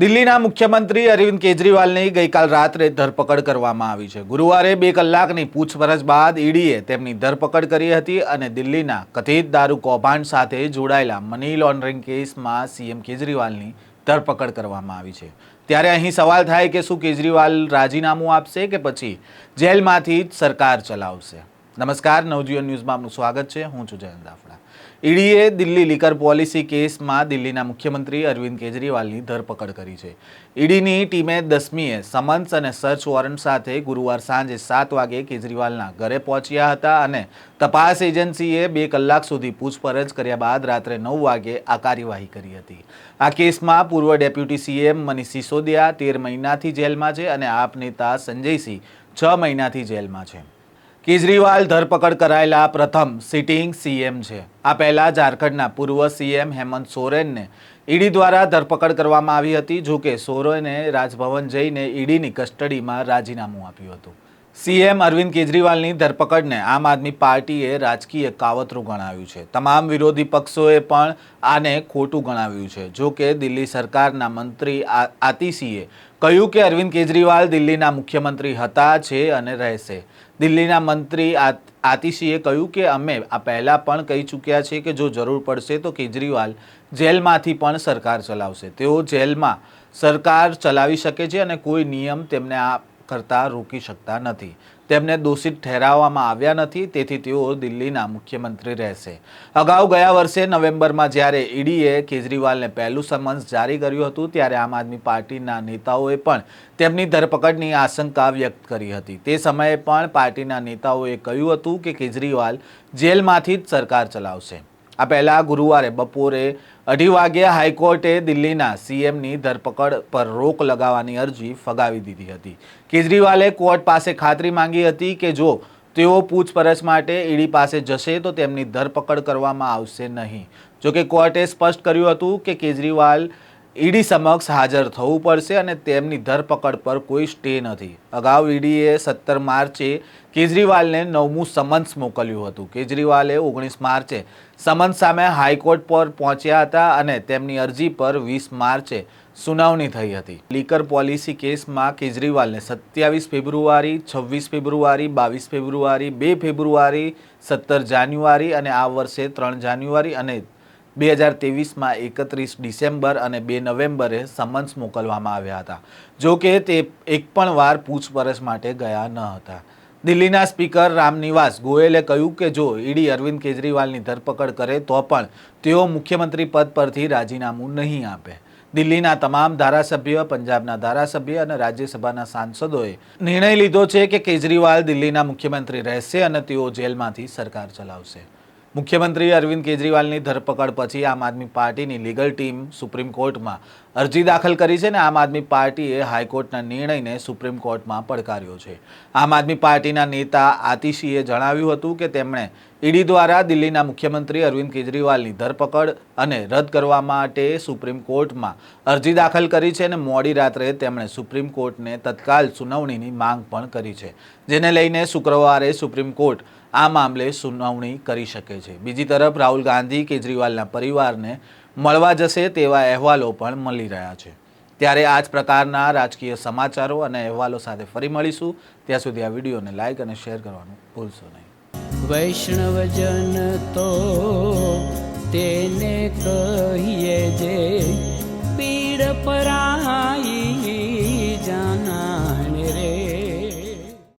દિલ્હીના મુખ્યમંત્રી અરવિંદ કેજરીવાલની ગઈકાલ રાત્રે ધરપકડ કરવામાં આવી છે. ગુરુવારે બે કલાકની પૂછપરછ બાદ ઈડીએ તેમની ધરપકડ કરી હતી અને દિલ્હીના કથિત દારૂ કૌભાંડ સાથે જોડાયેલા મની લોન્ડરિંગ કેસમાં સીએમ કેજરીવાલની ધરપકડ કરવામાં આવી છે. ત્યારે અહીં સવાલ થાય કે શું કેજરીવાલ રાજીનામું આપશે કે પછી જેલમાંથી જ સરકાર ચલાવશે? નમસ્કાર, નવજીવન ન્યૂઝમાં આપનું સ્વાગત છે. હું છું જયંત દાફડા. ઈડીએ દિલ્હી લીકર પોલિસી કેસમાં દિલ્હીના મુખ્યમંત્રી અરવિંદ કેજરીવાલની ધરપકડ કરી છે. ઈડીની ટીમે દસમીએ સમન્સ અને સર્ચ વોરંટ સાથે ગુરુવાર સાંજે સાત વાગે કેજરીવાલના ઘરે પહોંચ્યા હતા અને તપાસ એજન્સીએ બે કલાક સુધી પૂછપરછ કર્યા બાદ રાત્રે નવ વાગે આ કાર્યવાહી કરી હતી. આ કેસમાં પૂર્વ ડેપ્યુટી સીએમ મનીષ સિસોદિયા તેર મહિનાથી જેલમાં છે અને આપ નેતા સંજયસિંહ છ મહિનાથી જેલમાં છે. કેજરીવાલ ધરપકડ કરાયેલા પ્રથમ સિટિંગ સીએમ છે. આ પહેલા ઝારખંડના પૂર્વ સીએમ હેમંત સોરેનને ઈડી દ્વારા ધરપકડ કરવામાં આવી હતી જો કે સોરેને રાજભવન જઈને ઈડીની કસ્ટડીમાં રાજીનામું આપ્યું હતું. સીએમ અરવિંદ કેજરીવાલની ધરપકડને આમ આદમી પાર્ટીએ રાજકીય કાવતરું ગણાવ્યું છે. તમામ વિરોધી પક્ષોએ પણ આને ખોટું ગણાવ્યું છે. જો કે દિલ્હી સરકારના મંત્રી આતિશીએ કહ્યું કે અરવિંદ કેજરીવાલ દિલ્હીના મુખ્યમંત્રી હતા છે અને રહેશે. દિલ્હીના મંત્રી આ- આતિશીએ કહ્યું કે અમે આ પહેલાં પણ કહી ચૂક્યા છે કે જો જરૂર પડશે તો કેજરીવાલ જેલમાંથી પણ સરકાર ચલાવશે. તેઓ જેલમાં સરકાર ચલાવી શકે છે અને કોઈ નિયમ તેમને આ કરતા રોકી શકતા નથી. તેમને દોષિત ઠેરાવવામાં આવ્યા નથી, તેથી તેઓ દિલ્હીના મુખ્યમંત્રી રહેશે. અગાઉ ગયા વર્ષે નવેમ્બરમાં જ્યારે ઈડીએ કેજરીવાલને પહેલું સમન્સ જારી કર્યું હતું, ત્યારે આમ આદમી પાર્ટીના નેતાઓએ પણ તેમની ધરપકડની આશંકા વ્યક્ત કરી હતી. તે સમયે પણ પાર્ટીના નેતાઓએ કહ્યું હતું કે કેજરીવાલ જેલમાંથી જ સરકાર ચલાવશે. આ પહેલા ગુરુવારે બપોરે અઢી વાગ્યે હાઈકોર્ટે દિલ્હીના સીએમની ધરપકડ પર રોક લગાવવાની અરજી ફગાવી દીધી હતી. કેજરીવાલે કોર્ટ પાસે ખાતરી માંગી હતી કે જો તેઓ પૂછપરછ માટે ઈડી પાસે જશે તો તેમની ધરપકડ કરવામાં આવશે નહીં. જોકે કોર્ટે સ્પષ્ટ કર્યું હતું કે કેજરીવાલ ઈડી સમક્ષ હાજર થવું પડશે અને તેમની ધરપકડ પર કોઈ સ્ટે નથી. અગાઉ ઈડીએ સત્તર માર્ચે કેજરીવાલને નવમું સમન્સ મોકલ્યું હતું. કેજરીવાલે ઓગણીસ માર્ચે સમન્સ સામે હાઈકોર્ટ પર પહોંચ્યા હતા અને તેમની અરજી પર વીસ માર્ચે સુનાવણી થઈ હતી. લીકર પોલિસી કેસમાં કેજરીવાલને સત્યાવીસ ફેબ્રુઆરી, છવ્વીસ ફેબ્રુઆરી, બાવીસ ફેબ્રુઆરી, બે ફેબ્રુઆરી, સત્તર જાન્યુઆરી અને આ વર્ષે ત્રણ જાન્યુઆરી અને બે હજાર ત્રેવીસમાં એકત્રીસ ડિસેમ્બર અને બે નવેમ્બરે સમન્સ મોકલવામાં આવ્યા હતા, જો કે તે એક પણ વાર પૂછપરછ માટે ગયા ન હતા. દિલ્હીના સ્પીકર રામનિવાસ ગોયલે કહ્યું કે જો ઈડી અરવિંદ કેજરીવાલની ધરપકડ કરે તો પણ તેઓ મુખ્યમંત્રી પદ પરથી રાજીનામું નહીં આપે. દિલ્હીના તમામ ધારાસભ્ય, પંજાબના ધારાસભ્ય અને રાજ્યસભાના સાંસદોએ નિર્ણય લીધો છે કે કેજરીવાલ દિલ્હીના મુખ્યમંત્રી રહેશે અને તેઓ જેલમાંથી સરકાર ચલાવશે. મુખ્યમંત્રી અરવિંદ કેજરીવાલની ધરપકડ પછી આમ આદમી પાર્ટીની લીગલ ટીમ સુપ્રીમ કોર્ટમાં અરજી દાખલ કરી છે અને આમ આદમી પાર્ટીએ હાઈકોર્ટના નિર્ણયને સુપ્રીમ કોર્ટમાં પડકાર્યો છે. આમ આદમી પાર્ટીના નેતા આતિશીએ જણાવ્યું હતું કે તેમણે ઈડી દ્વારા દિલ્હીના મુખ્યમંત્રી અરવિંદ કેજરીવાલની ધરપકડ અને રદ કરવા માટે સુપ્રીમ કોર્ટમાં અરજી દાખલ કરી છે અને મોડી રાત્રે તેમણે સુપ્રીમ કોર્ટને તત્કાલ સુનાવણીની માંગ પણ કરી છે. જેને લઈને શુક્રવારે સુપ્રીમ કોર્ટ આ મામલે સુનાવણી કરી શકે છે. બીજી તરફ રાહુલ ગાંધી કેજરીવાલના પરિવારને મળવા જશે તેવા અહેવાલો પણ મળી રહ્યા છે. ત્યારે આ જ પ્રકારના રાજકીય સમાચારો અને અહેવાલો સાથે ફરી મળીશું. ત્યાં સુધી આ વિડીયોને લાઇક અને શેર કરવાનું ભૂલશો નહીં. વૈષ્ણવજન તો તેને કહીએ જે પીડ પરા